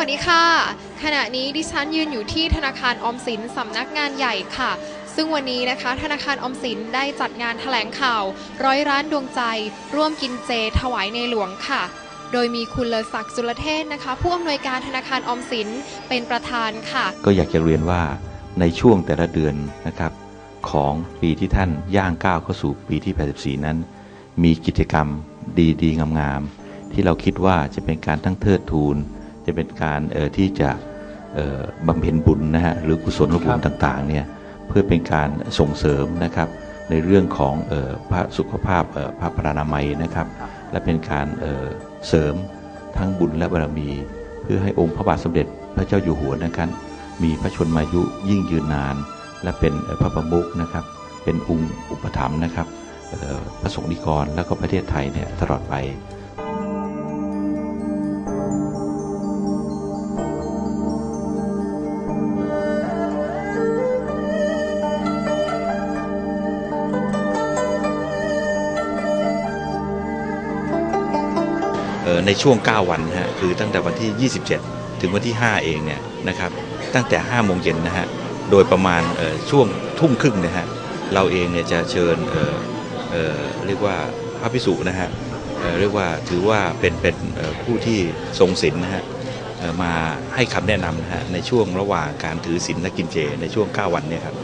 วัสดีค่ะ ขณะนี้ดิฉันยืนอยู่ที่ธนาคารออมสินสำนักงานใหญ่ค่ะ ซึ่งวันนี้นะคะ ธนาคารออมสินได้จัดงานแถลงข่าว ร้อยร้านดวงใจ ร่วมกินเจ ถวายในหลวงค่ะ โดยมีคุณเลอศักดิ์สุรเทศนะคะ ผู้อำนวยการธนาคารออมสินเป็นประธานค่ะ ก็อยากจะเรียนว่าในช่วงแต่ละเดือนนะครับของปีที่ท่านย่างก้าวเข้าสู่ปีที่ 84 นั้น มีกิจกรรมดีๆงามๆที่เราคิดว่าจะเป็นการทั้งเทิดทูน จะเป็นการเอ่อที่จะเอ่อบำเพ็ญบุญนะฮะหรือกุศลบุญต่างๆเนี่ยเพื่อเป็นการส่งเสริมนะครับในเรื่องของเอ่อพระสุขภาพเอ่อพระพรานามัยนะครับ และเป็นการเอ่อเสริมทั้งบุญและบารมี เพื่อให้องค์พระบาทสมเด็จพระเจ้าอยู่หัวนะครับมีพระชนมายุยิ่งยืนนาน และเป็นเอ่อพระประมุขนะครับ เป็นองค์อุปถัมภ์นะครับเอ่อพระสงฆ์นิกรและก็ประเทศไทยเนี่ยตลอดไป ในช่วง 9 วันนะฮะคือตั้งแต่วันที่ 27 ถึงวันที่ 5 เองเนี่ยนะครับตั้งแต่ 5 โมงเย็นนะฮะโดยประมาณช่วงทุ่มครึ่งนะฮะเราเองเนี่ยจะเชิญเเเรียกว่าพระพิสุนะฮะเเรียกว่าถือว่าเป็นเป็นผู้ที่ทรงศีลนนะฮะมาให้คำแนะนำนะฮะในช่วงระหว่างการถือศีลและกินเจในช่วง 9 วันเนี่ยครับ